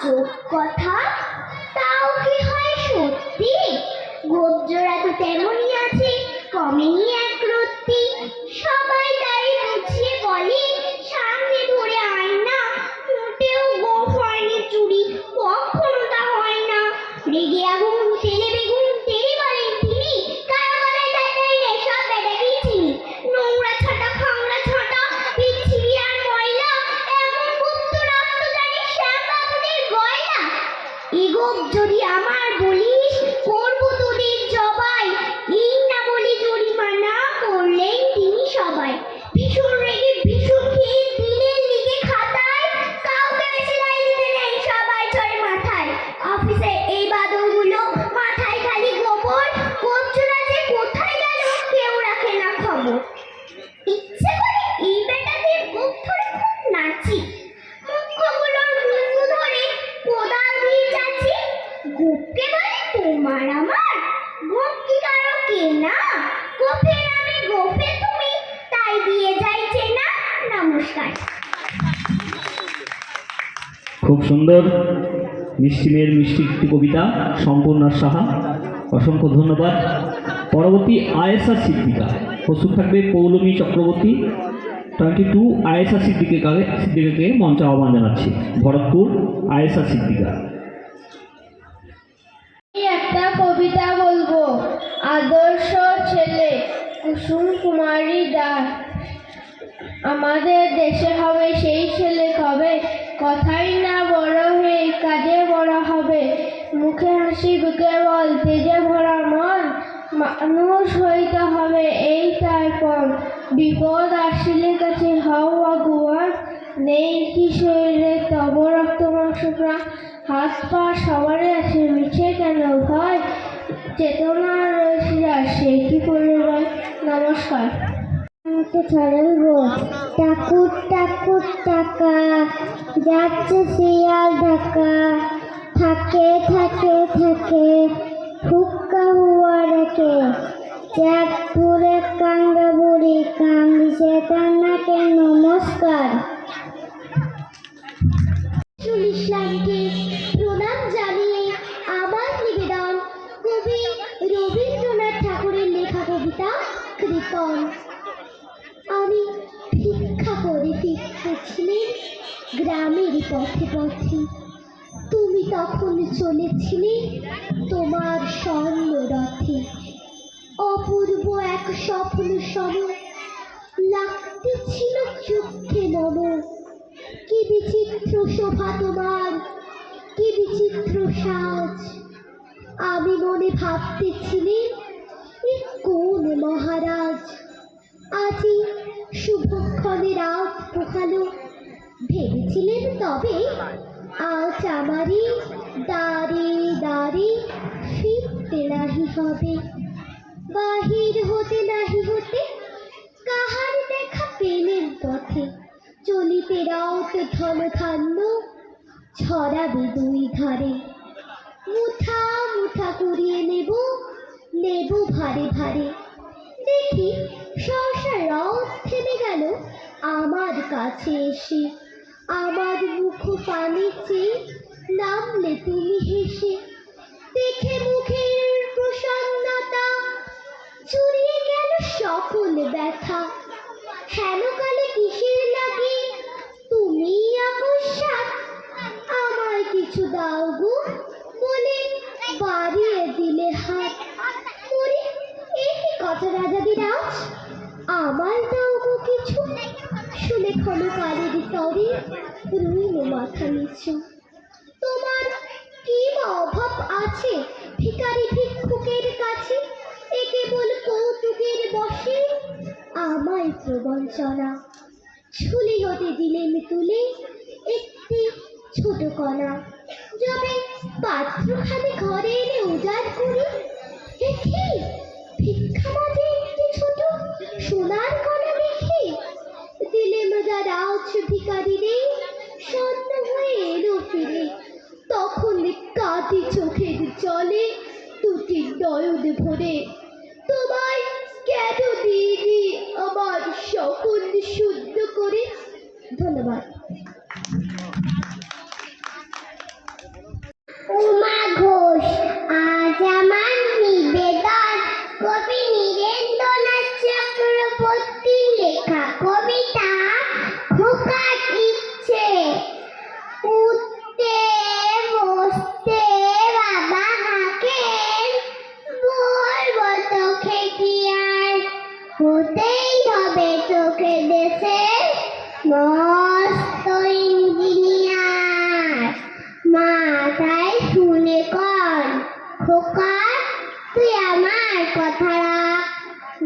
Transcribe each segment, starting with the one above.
আজব কথা, তাও কি হয় সত্যি? গোপ তো তেমনই আছে, কমেনি এক রত্তি। সবাই তাই বুঝিয়ে বলে, সামনে ধরে আয় না, মোটেও গোপ হয়নি চুরি কখনো তা হয় না। রেগে আগুন তেলে ইচ্ছে করে এই বুক ধরে খুব নাচি। মুখগুলোর মুখু ধরে কোদাল দিয়ে গোপকে বলে তোমার আমার? গোপ কি কারও কেনা গোপের আমি গোপে তুমি, তাই দিয়ে না? নমস্কার। খুব সুন্দর, মিষ্টি মেয়ের মিষ্টি একটি কবিতা, সম্পূর্ণ সাহা। অসংখ্য ধন্যবাদ। পরবর্তী আয়েসা সিদ্দিকা। প্রস্তুত থাকবে পৌলমী চক্রবর্তী। টোয়েন্টি টু আয়েসা সিদ্দিকা সিদ্দিকাকে মঞ্চে আহ্বান জানাচ্ছি। ভরতপুর আয়েসা সিদ্দিকা একটা কবিতা বলব। আদর্শ ছেলে কুসুম কুমারী দাস আমাদের দেশে হবে সেই ছেলে কবে? কথাই না বড় হয়ে কাজে মানুষ হইতে হবে, এই তার পণ বিপদ আসিলে কাছে হও আগুয়ান নেই কি শরীরে, তব রক্ত, মাংস, প্রাণ। হাত পা সবারই আছে, মিছে কেন? ভয় চেতনা রয়েছে যার সে কি পরিবার নমস্কার। টাকুর টাকুর টাকা, যাচ্ছে শিয়াল ঢাকা। থাকে থাকে থাকে। হুক্কা হুয়া রেখে চাঁদপুরে কাঙ্গা বুড়ি কান্দিছে কান্নাকে নমস্কার ইসলামকে প্রণাম জানিয়ে আমার নিবেদন, কবি রবীন্দ্রনাথ ঠাকুরের লেখা কবিতা কৃপণ আমি ভিক্ষা করে ফিরতেছিলেন গ্রামের পথে পথে। তুমি তখন চলেছিলে তোমার স্বর্ণ রথে অপূর্ব এক স্বপ্ন সম লাগতেছিল চোখে মম। কি বিচিত্র শোভা তোমার, কি বিচিত্র সাজ। আমি মনে ভাবতেছিলে কোন মহারাজ? আজি শুভক্ষণে রাত পোহালো, ভেবেছিলেন তবে আমারই দাঁড়ে দাঁড়ে ফিরতে নাহি হবে। বাহির হতে নাহি হতে কাহার দেখা পেলেন পথে? চলিতে রাত ধন ধান্য ছড়াবে দুই ধারে। মুঠা মুঠা কুড়িয়ে নেব নেব ভারে ভারে। দেখি, সহসা রথ থেমে গেল আমার কাছে এসে। আমার মুখ পানে চেয়ে নামলে তুমি হেসে, দেখে মুখের প্রসন্নতা। চুরিয়ে গেল সকল ব্যথা। হেন কালে কিসের লাগে? তুমি আকস্মাত আমার কিছু দাও গো বলে বাড়িয়ে দিলে হাত। এই কথা রাজা বিরাজ আমার দাও গো কিছু। শুনে ক্ষণকালের তরে রইল মাথা নিচু। তোমার কি বা অভাব আছে ভিখারি ভিক্ষুকের কাছে? এ কেবল কৌতুকের বসে, আমায় প্রবঞ্চনা। ছুলি হতে দিলেন তুলে, একটি ছোট কণা। যবে পাত্রখানে ঘরে এনে উজাড় করি, দেখি ভিক্ষা মাঝে একটি ছোট সোনার মজার আজ ভিকারি রে সন্ধ্যা হয়ে এলো ফিরে। তখন কাঁদি চোখের জলে দুটি নয়ন ভরে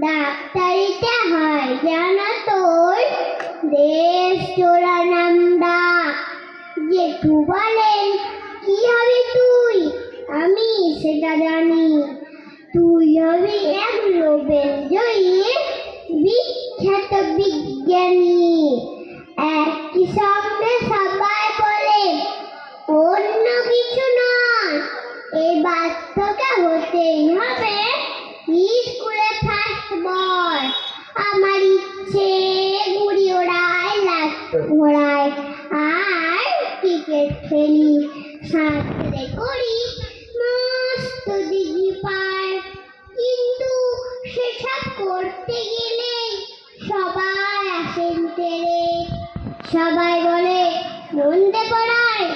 ডাক্তারিতে হয়, জানা তোর? দেশ চোরা নাম ডাক জেঠু বলেন, কি হবে তুই? আমি সেটা জানি। তুই হবি এক নোবেল জয়ী, বিখ্যাত বিজ্ঞানী। এক সঙ্গে ঘোড়ায় আর ক্রিকেট খেলি। সাঁতরে করি, মস্ত দিঘি পার। কিন্তু সেসব করতে গেলে সবাই আসেন তেরে। সবাই বলে মনতে পড়ায়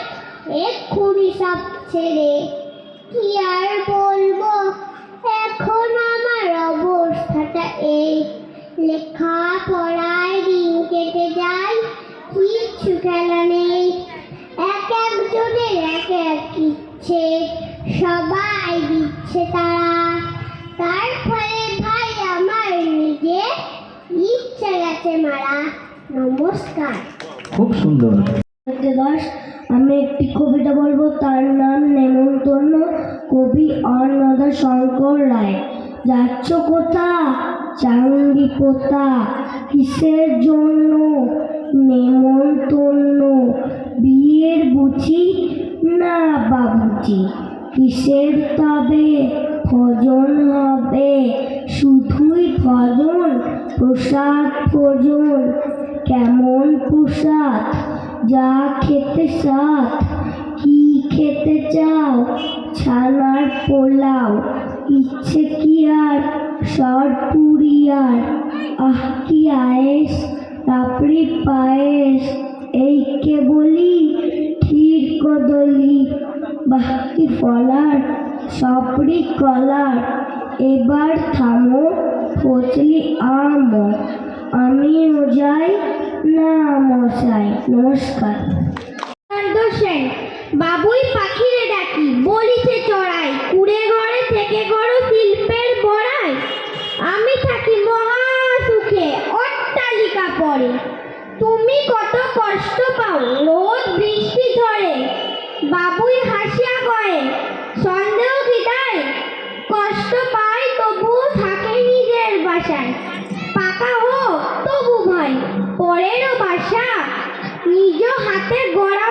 এক্ষুনি সব ছেড়ে। কি আর বলব, এখন আমার অবস্থাটা এই। লেখা পড়ায় দিন কেটে যায় কিচ্ছু খেলা নেই। এক একজনের এক এক ইচ্ছে সবাই দিচ্ছে তারা। তার ফলে ভাই আমার নিজে ইচ্ছে গেছে মারা। নমস্কার। খুব সুন্দর। দাস আমি একটি কবিতা বলব তার নাম নেমন্তন্ন কবি অন্নদা শঙ্কর রায়। যাচ্ছ কোথা? চাঙ্গি পোতা। কিসের জন্য? নেমন্তন্ন। বিয়ের বুঝি? না বাবুজি, কিসের তবে ভজন হবে? শুধুই ভজন, প্রসাদ ভোজন। কেমন প্রসাদ? যা খেতে সাথ কি খেতে চাও? ছানার পোলাও। ইচ্ছে কি আর? সর পুরি আর। আহ, কি আয়েস? রাপড়ি পায়েস, এই কে বলি ক্ষীর কদলি, বাকি ফলার সপরি কলার। এবার থামো ফচলি আম। আমিও যাই না মশাই নমস্কার। সেন, বাবুই পাখিরে ডাকি বলিতে চড়াই, কুড়ে ঘরে থেকে গড় শিল্পের বড়াই। আমি থাকি মহা সুখে, অট্টালিকা পরে। তুমি কত কষ্ট পাও, রোদ, বৃষ্টি, ঝড়ে। বাবুই হাসিয়া কয়ে, সন্দেহ কি তাই? কষ্ট পাই তবু থাকে নিজের বাসায়। পাকা হোক তবু ভয়, পরেরও বাসা। নিজ হাতে গড়া